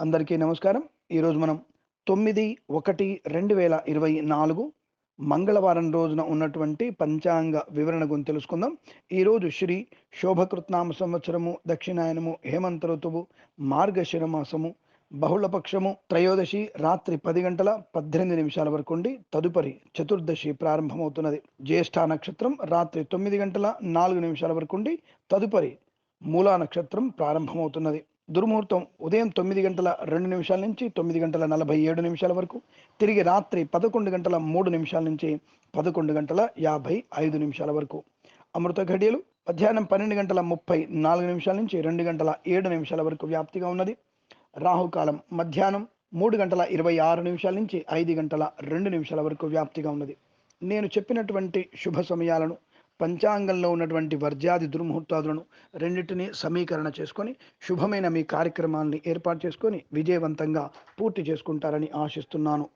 అందరికీ నమస్కారం. ఈరోజు మనం తొమ్మిది ఒకటి రెండు వేల ఇరవై నాలుగు మంగళవారం రోజున ఉన్నటువంటి పంచాంగ వివరణ గురించి తెలుసుకుందాం. ఈరోజు శ్రీ శోభకృత్నామ సంవత్సరము దక్షిణాయనము హేమంత ఋతువు మార్గశిర మాసము బహుళపక్షము త్రయోదశి రాత్రి పది గంటల పద్దెనిమిది నిమిషాల వరకు ఉండి తదుపరి చతుర్దశి ప్రారంభమవుతున్నది. జ్యేష్ఠ నక్షత్రం రాత్రి తొమ్మిది గంటల నాలుగు నిమిషాల వరకు ఉండి తదుపరి మూలా నక్షత్రం ప్రారంభమవుతున్నది. దుర్ముహూర్తం ఉదయం తొమ్మిది గంటల రెండు నిమిషాల నుంచి తొమ్మిది గంటల నలభై ఏడు నిమిషాల వరకు తిరిగి రాత్రి పదకొండు గంటల మూడు నిమిషాల నుంచి పదకొండు గంటల యాభై ఐదు నిమిషాల వరకు. అమృత ఘడియలు మధ్యాహ్నం పన్నెండు గంటల ముప్పై నాలుగు నిమిషాల నుంచి రెండు గంటల ఏడు నిమిషాల వరకు వ్యాప్తిగా ఉన్నది. రాహుకాలం మధ్యాహ్నం మూడు గంటల ఇరవై ఆరు నిమిషాల నుంచి ఐదు గంటల రెండు నిమిషాల వరకు వ్యాప్తిగా ఉన్నది. నేను చెప్పినటువంటి శుభ సమయాలను పంచాంగంలో ఉన్నటువంటి వర్జాది దుర్ముహూర్తాదులను రెండింటినీ సమీకరణ చేసుకొని శుభమైన మీ కార్యక్రమాన్ని ఏర్పాటు చేసుకొని విజయవంతంగా పూర్తి చేసుకుంటారని ఆశిస్తున్నాను.